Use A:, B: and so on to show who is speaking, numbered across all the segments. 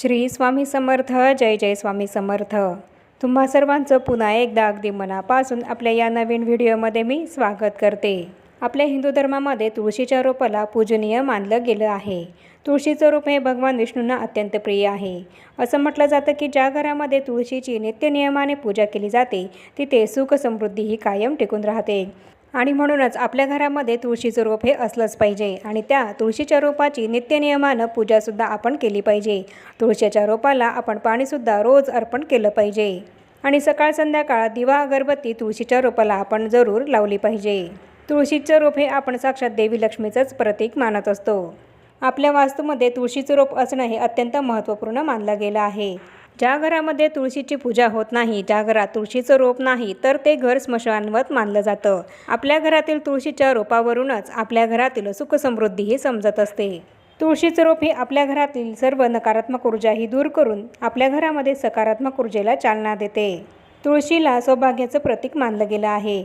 A: श्री स्वामी समर्थ जय जय स्वामी समर्थ. तुम्हा सर्वांचं पुन्हा एकदा अगदी मनापासून आपल्या या नवीन व्हिडिओमध्ये मी स्वागत करते. आपल्या हिंदू धर्मामध्ये तुळशीच्या रोपाला पूजनीय मानलं गेलं आहे. तुळशीचं रोप हे भगवान विष्णूंना अत्यंत प्रिय आहे. असं म्हटलं जातं की ज्या घरामध्ये तुळशीची नित्यनियमाने पूजा केली जाते तिथे सुख समृद्धी ही कायम टिकून राहते. आणि म्हणूनच आपल्या घरामध्ये तुळशीचं रोप हे असलंच पाहिजे. आणि त्या तुळशीच्या रोपाची नित्यनियमानं पूजासुद्धा आपण केली पाहिजे. तुळशीच्या रोपाला आपण पाणीसुद्धा रोज अर्पण केलं पाहिजे. आणि सकाळ संध्याकाळ दिवा अगरबत्ती तुळशीच्या रोपाला आपण जरूर लावली पाहिजे. तुळशीचं रोप हे आपण साक्षात देवी लक्ष्मीचंच प्रतीक मानत असतो. आपल्या वास्तूमध्ये तुळशीचं रोप असणं हे अत्यंत महत्त्वपूर्ण मानलं गेलं आहे. ज्या घरामध्ये तुळशीची पूजा होत नाही ज्या घरात तुळशीचं रोप नाही तर ते घर स्मशानवत मानलं जातं. आपल्या घरातील तुळशीच्या रोपावरूनच आपल्या घरातील सुखसमृद्धीही समजत असते. तुळशीचं रोप हे आपल्या घरातील सर्व नकारात्मक ऊर्जा ही दूर करून आपल्या घरामध्ये सकारात्मक ऊर्जेला चालना देते. तुळशीला सौभाग्याचं प्रतीक मानलं गेलं आहे.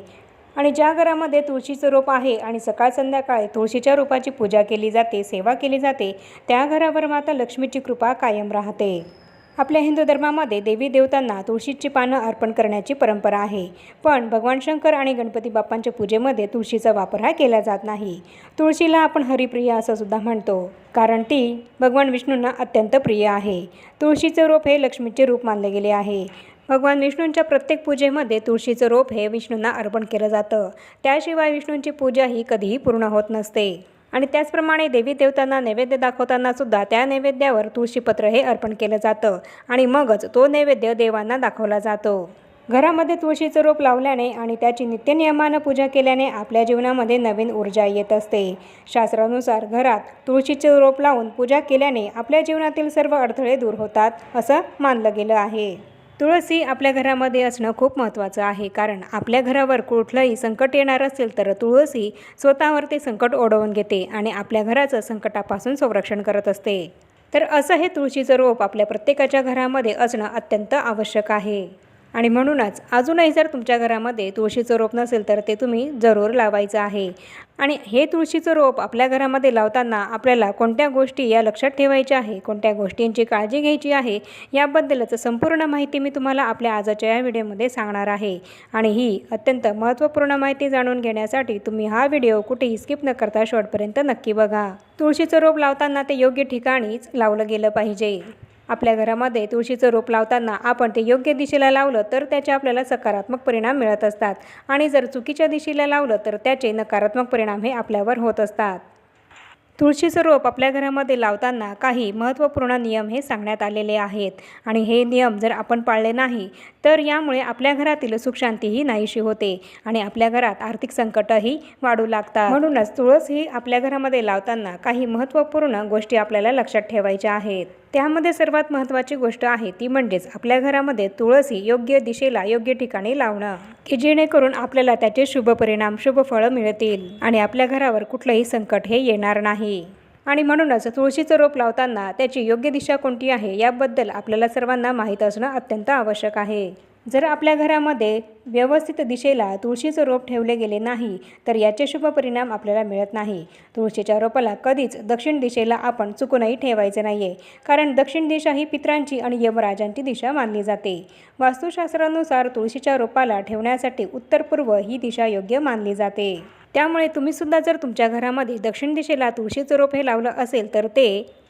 A: आणि ज्या घरामध्ये तुळशीचं रोप आहे आणि सकाळ संध्याकाळी तुळशीच्या रोपाची पूजा केली जाते सेवा केली जाते त्या घरावर माता लक्ष्मीची कृपा कायम राहते. आपल्या हिंदू धर्मामध्ये देवी देवतांना तुळशीची पानं अर्पण करण्याची परंपरा आहे. पण भगवान शंकर आणि गणपती बाप्पांच्या पूजेमध्ये तुळशीचा वापर हा केला जात नाही. तुळशीला आपण हरिप्रिया असं सुद्धा म्हणतो. कारण ती भगवान विष्णूंना अत्यंत प्रिय आहे. तुळशीचं रोप हे लक्ष्मीचे रूप मानले गेले आहे. भगवान विष्णूंच्या प्रत्येक पूजेमध्ये तुळशीचं रोप हे विष्णूंना अर्पण केलं जातं. त्याशिवाय विष्णूंची पूजा ही कधीही पूर्ण होत नसते. आणि त्याचप्रमाणे देवी देवतांना नैवेद्य दाखवताना सुद्धा त्या नैवेद्यावर तुळशीपत्र हे अर्पण केलं जातं. आणि मगच तो नैवेद्य देवांना दाखवला जातो. घरामध्ये तुळशीचं रोप लावल्याने आणि त्याची नित्यनियमानं पूजा केल्याने आपल्या जीवनामध्ये नवीन ऊर्जा येत असते. शास्त्रानुसार घरात तुळशीचे रोप लावून पूजा केल्याने आपल्या जीवनातील सर्व अडथळे दूर होतात असं मानलं गेलं आहे. तुळसी आपल्या घरामध्ये असणं खूप महत्त्वाचं आहे. कारण आपल्या घरावर कुठलंही संकट येणार असेल तर तुळसी स्वतःवर ते संकट ओढवून घेते आणि आपल्या घराचं संकटापासून संरक्षण करत असते. तर असं हे तुळशीचं रोप आपल्या प्रत्येकाच्या घरामध्ये असणं अत्यंत आवश्यक आहे. आणि म्हणूनच अजूनही जर तुमच्या घरामध्ये तुळशीचं रोप नसेल तर ते तुम्ही जरूर लावायचं आहे. आणि हे तुळशीचं रोप आपल्या घरामध्ये लावताना आपल्याला कोणत्या गोष्टी या लक्षात ठेवायच्या आहे? कोणत्या गोष्टींची काळजी घ्यायची आहे? याबद्दलच संपूर्ण माहिती मी तुम्हाला आपल्या आजच्या या व्हिडिओमध्ये सांगणार आहे. आणि ही अत्यंत महत्त्वपूर्ण माहिती जाणून घेण्यासाठी तुम्ही हा व्हिडिओ कुठेही स्किप न करता शेवटपर्यंत नक्की बघा. तुळशीचं रोप लावताना ते योग्य ठिकाणीच लावलं गेलं पाहिजे. आपल्या घरामध्ये तुळशीचं रोप लावताना आपण ते योग्य दिशेला लावलं तर त्याचे आपल्याला सकारात्मक परिणाम मिळत असतात. आणि जर चुकीच्या दिशेला लावलं तर त्याचे नकारात्मक परिणाम हे आपल्यावर होत असतात. तुळशीचं रोप आपल्या घरामध्ये लावताना काही महत्त्वपूर्ण नियम हे सांगण्यात आलेले आहेत. आणि हे नियम जर आपण पाळले नाही तर यामुळे आपल्या घरातील सुखशांतीही नाहीशी होते आणि आपल्या घरात आर्थिक संकटही वाढू लागतात. म्हणूनच तुळस ही आपल्या घरामध्ये लावताना काही महत्त्वपूर्ण गोष्टी आपल्याला लक्षात ठेवायच्या आहेत. त्यामध्ये सर्वात महत्त्वाची गोष्ट आहे ती म्हणजेच आपल्या घरामध्ये तुळसी योग्य दिशेला योग्य ठिकाणी लावणं की जेणेकरून आपल्याला त्याचे शुभ परिणाम शुभ फळं मिळतील आणि आपल्या घरावर कुठलंही संकट हे येणार नाही. आणि म्हणूनच तुळशीचं रोप लावताना त्याची योग्य दिशा कोणती आहे याबद्दल आपल्याला सर्वांना माहीत असणं अत्यंत आवश्यक आहे. जर आपल्या घरामध्ये व्यवस्थित दिशेला तुळशीचं रोप ठेवले गेले नाही तर याचे शुभ परिणाम आपल्याला मिळत नाही. तुळशीच्या रोपाला कधीच दक्षिण दिशेला आपण चुकूनही ठेवायचे नाही आहे कारण दक्षिण दिशा ही पित्रांची आणि यमराजांची दिशा मानली जाते. वास्तुशास्त्रानुसार तुळशीच्या रोपाला ठेवण्यासाठी उत्तर पूर्व ही दिशा योग्य मानली जाते. त्यामुळे तुम्हीसुद्धा जर तुमच्या घरामध्ये दक्षिण दिशेला तुळशीचं रोप हे लावलं असेल तर ते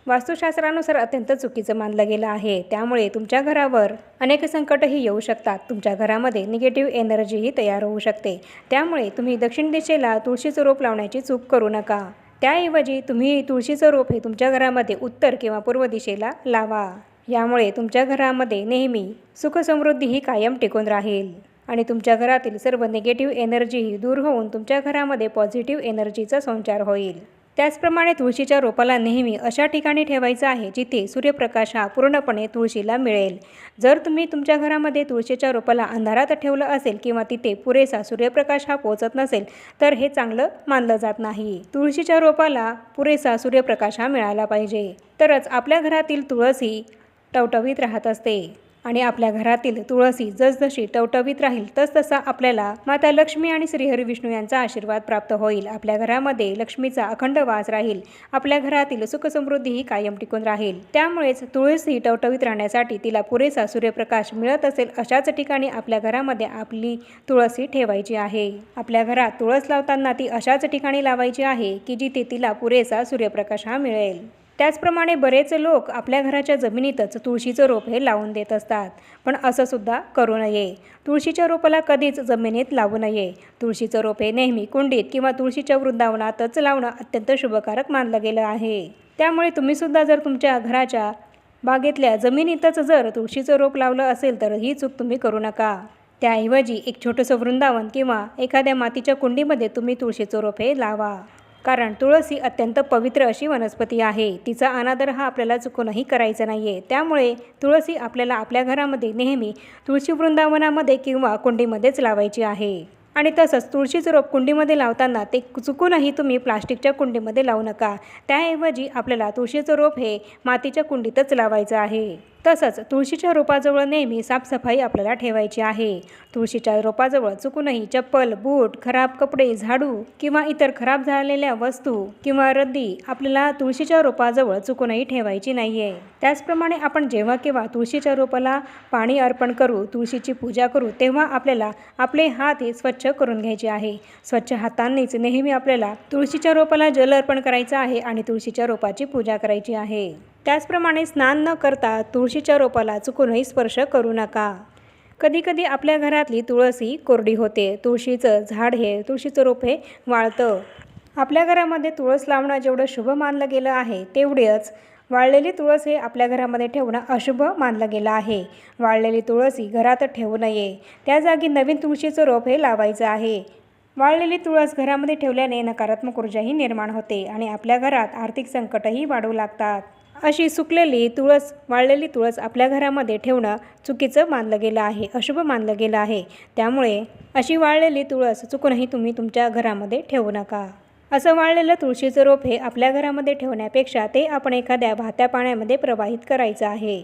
A: वास्तुशास्त्रानुसार अत्यंत चुकीचं मानलं गेलं आहे. त्यामुळे तुमच्या घरावर अनेक संकटही येऊ शकतात. तुमच्या घरामध्ये निगेटिव्ह एनर्जीही तयार होऊ शकते. त्यामुळे तुम्ही दक्षिण दिशेला तुळशीचं रोप लावण्याची चूक करू नका. त्याऐवजी तुम्ही तुळशीचं रोप हे तुमच्या घरामध्ये उत्तर किंवा पूर्व दिशेला लावा. यामुळे तुमच्या घरामध्ये नेहमी सुखसमृद्धीही कायम टिकून राहील. आणि तुमच्या घरातील सर्व निगेटिव्ह एनर्जीही दूर होऊन तुमच्या घरामध्ये पॉझिटिव्ह एनर्जीचा संचार होईल. त्याचप्रमाणे तुळशीच्या रोपाला नेहमी अशा ठिकाणी ठेवायचं आहे जिथे सूर्यप्रकाश हा पूर्णपणे तुळशीला मिळेल. जर तुम्ही तुमच्या घरामध्ये तुळशीच्या रोपाला अंधारात ठेवलं असेल किंवा तिथे पुरेसा सूर्यप्रकाश हा पोचत नसेल तर हे चांगलं मानलं जात नाही. तुळशीच्या रोपाला पुरेसा सूर्यप्रकाश हा मिळाला पाहिजे. तरच आपल्या घरातील तुळस ही टवटवीत राहत असते. आणि आपल्या घरातील तुळसी जसजशी टवटवीत राहील तसतसा आपल्याला माता लक्ष्मी आणि श्रीहरी विष्णू यांचा आशीर्वाद प्राप्त होईल. आपल्या घरामध्ये लक्ष्मीचा अखंड वास राहील. आपल्या घरातील सुखसमृद्धी ही कायम टिकून राहील. त्यामुळेच तुळस टवटवीत राहण्यासाठी तिला पुरेसा सूर्यप्रकाश मिळत असेल अशाच ठिकाणी आपल्या घरामध्ये आपली तुळसी ठेवायची आहे. आपल्या घरात तुळस लावताना ती अशाच ठिकाणी लावायची आहे की जिथे तिला पुरेसा सूर्यप्रकाश हा मिळेल. त्याचप्रमाणे बरेच लोक आपल्या घराच्या जमिनीतच तुळशीचं रोप हे लावून देत असतात. पण असं सुद्धा करू नये. तुळशीच्या रोपाला कधीच जमिनीत लावू नये. तुळशीचं रोप हे नेहमी कुंडीत किंवा तुळशीच्या वृंदावनातच लावणं अत्यंत शुभकारक मानलं गेलं आहे. त्यामुळे तुम्हीसुद्धा जर तुमच्या घराच्या बागेतल्या जमिनीतच जर तुळशीचं रोप लावलं असेल तर ही चूक तुम्ही करू नका. त्याऐवजी एक छोटंसं वृंदावन किंवा एखाद्या मातीच्या कुंडीमध्ये तुम्ही तुळशीचं रोप हे लावा. कारण तुळस ही अत्यंत पवित्र अशी वनस्पती आहे. तिचा अनादर हा आपल्याला चुकूनही करायचा नाही आहे त्यामुळे तुळस ही आपल्याला आपल्या घरामध्ये नेहमी तुळशी वृंदावनामध्ये किंवा कुंडीमध्येच लावायची आहे. आणि तसंच तुळशीचं रोप कुंडीमध्ये लावताना ते चुकूनही तुम्ही प्लास्टिकच्या कुंडीमध्ये लावू नका. त्याऐवजी आपल्याला तुळशीचं रोप हे मातीच्या कुंडीतच लावायचं आहे. तसंच तुळशीच्या रोपाजवळ नेहमी साफसफाई आपल्याला ठेवायची आहे. तुळशीच्या रोपाजवळ चुकूनही चप्पल बूट खराब कपडे झाडू किंवा इतर खराब झालेल्या वस्तू किंवा रद्दी आपल्याला तुळशीच्या रोपाजवळ चुकूनही ठेवायची नाही आहे त्याचप्रमाणे आपण जेव्हा केव्हा तुळशीच्या रोपाला पाणी अर्पण करू तुळशीची पूजा करू तेव्हा आपल्याला आपले हात हे स्वच्छ करून घ्यायचे आहे. स्वच्छ हातांनीच नेहमी आपल्याला तुळशीच्या रोपाला जल अर्पण करायचं आहे आणि तुळशीच्या रोपाची पूजा करायची आहे. त्याचप्रमाणे स्नान न करता तुळशीच्या रोपाला चुकूनही स्पर्श करू नका. कधीकधी आपल्या घरातली तुळसी कोरडी होते. तुळशीचं झाड हे तुळशीचं रोप हे वाळतं. आपल्या घरामध्ये तुळस लावणं जेवढं शुभ मानलं गेलं आहे तेवढेच वाळलेली तुळस हे आपल्या घरामध्ये ठेवणं अशुभ मानलं गेलं आहे. वाळलेली तुळस ही घरात ठेवू नये. त्या जागी नवीन तुळशीचं रोप हे लावायचं आहे. वाळलेली तुळस घरामध्ये ठेवल्याने नकारात्मक ऊर्जाही निर्माण होते आणि आपल्या घरात आर्थिक संकटही वाढू लागतात. अशी सुकलेली तुळस वाळलेली तुळस आपल्या घरामध्ये ठेवणं चुकीचं मानलं गेलं आहे अशुभ मानलं गेलं आहे. त्यामुळे अशी वाळलेली तुळस चुकूनही तुम्ही तुमच्या घरामध्ये ठेवू नका. असं वाळलेलं तुळशीचं रोप हे आपल्या घरामध्ये ठेवण्यापेक्षा ते आपण एखाद्या भात्या पाण्यामध्ये प्रवाहित करायचं आहे.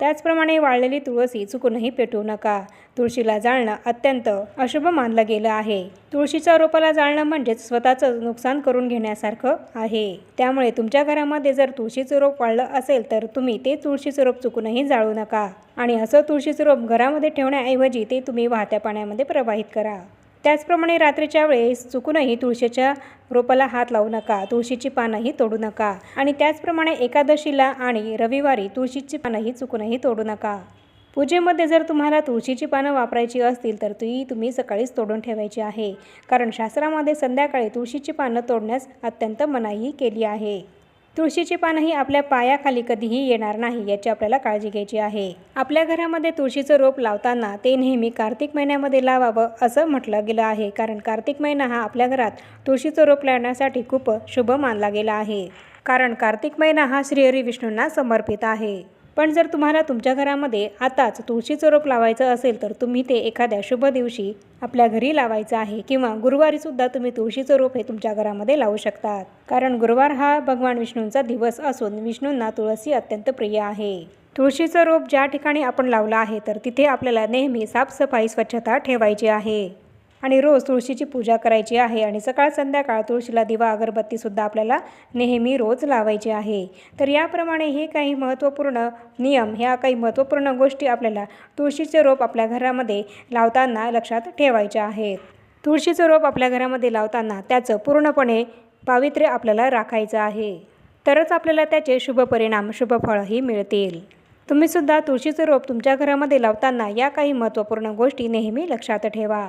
A: त्याचप्रमाणे वाळलेली तुळसी चुकूनही पेटवू नका. तुळशीला जाळणं अत्यंत अशुभ मानलं गेलं आहे. तुळशीच्या रोपाला जाळणं म्हणजेच स्वतःचं नुकसान करून घेण्यासारखं आहे. त्यामुळे तुमच्या घरामध्ये जर तुळशीचं रोप वाळलं असेल तर तुम्ही ते तुळशीचं रोप चुकूनही जाळू नका. आणि असं तुळशीचं रोप घरामध्ये ठेवण्याऐवजी ते तुम्ही वाहत्या पाण्यामध्ये प्रवाहित करा. त्याचप्रमाणे रात्रीच्या वेळेस चुकूनही तुळशीच्या रोपाला हात लावू नका तुळशीची पानंही तोडू नका. आणि त्याचप्रमाणे एकादशीला आणि रविवारी तुळशीची पानंही चुकूनही तोडू नका. पूजेमध्ये जर तुम्हाला तुळशीची पानं वापरायची असतील तर ती तुम्ही सकाळीच तोडून ठेवायची आहे. कारण शास्त्रामध्ये संध्याकाळी तुळशीची पानं तोडण्यास अत्यंत मनाई केली आहे. तुळशीची पानं ही आपल्या पायाखाली कधीही येणार नाही याची आपल्याला काळजी घ्यायची आहे. आपल्या घरामध्ये तुळशीचं रोप लावताना ते नेहमी कार्तिक महिन्यामध्ये लावावं असं म्हटलं गेलं आहे. कारण कार्तिक महिना हा आपल्या घरात तुळशीचं रोप लावण्यासाठी खूप शुभ मानला गेला आहे. कारण कार्तिक महिना हा श्रीहरी विष्णूंना समर्पित आहे. पण जर तुम्हाला तुमच्या घरामध्ये आताच तुळशीचं रोप लावायचं असेल तर तुम्ही ते एखाद्या शुभ दिवशी आपल्या घरी लावायचं आहे किंवा गुरुवारीसुद्धा तुम्ही तुळशीचं रोप हे तुमच्या घरामध्ये लावू शकतात. कारण गुरुवार हा भगवान विष्णूंचा दिवस असून विष्णूंना तुळशी अत्यंत प्रिय आहे. तुळशीचं रोप ज्या ठिकाणी आपण लावलं आहे तर तिथे आपल्याला नेहमी साफसफाई स्वच्छता ठेवायची आहे. आणि रोज तुळशीची पूजा करायची आहे आणि सकाळ संध्याकाळ तुळशीला दिवा अगरबत्तीसुद्धा आपल्याला नेहमी रोज लावायची आहे. तर याप्रमाणे हे काही महत्त्वपूर्ण नियम ह्या काही महत्त्वपूर्ण गोष्टी आपल्याला तुळशीचे रोप आपल्या घरामध्ये लावताना लक्षात ठेवायच्या आहेत. तुळशीचं रोप आपल्या घरामध्ये लावताना त्याचं पूर्णपणे पावित्र्य आपल्याला राखायचं आहे. तरच आपल्याला त्याचे शुभ परिणाम शुभ फळही मिळतील. तुम्हीसुद्धा तुळशीचं रोप तुमच्या घरामध्ये लावताना या काही महत्त्वपूर्ण गोष्टी नेहमी लक्षात ठेवा.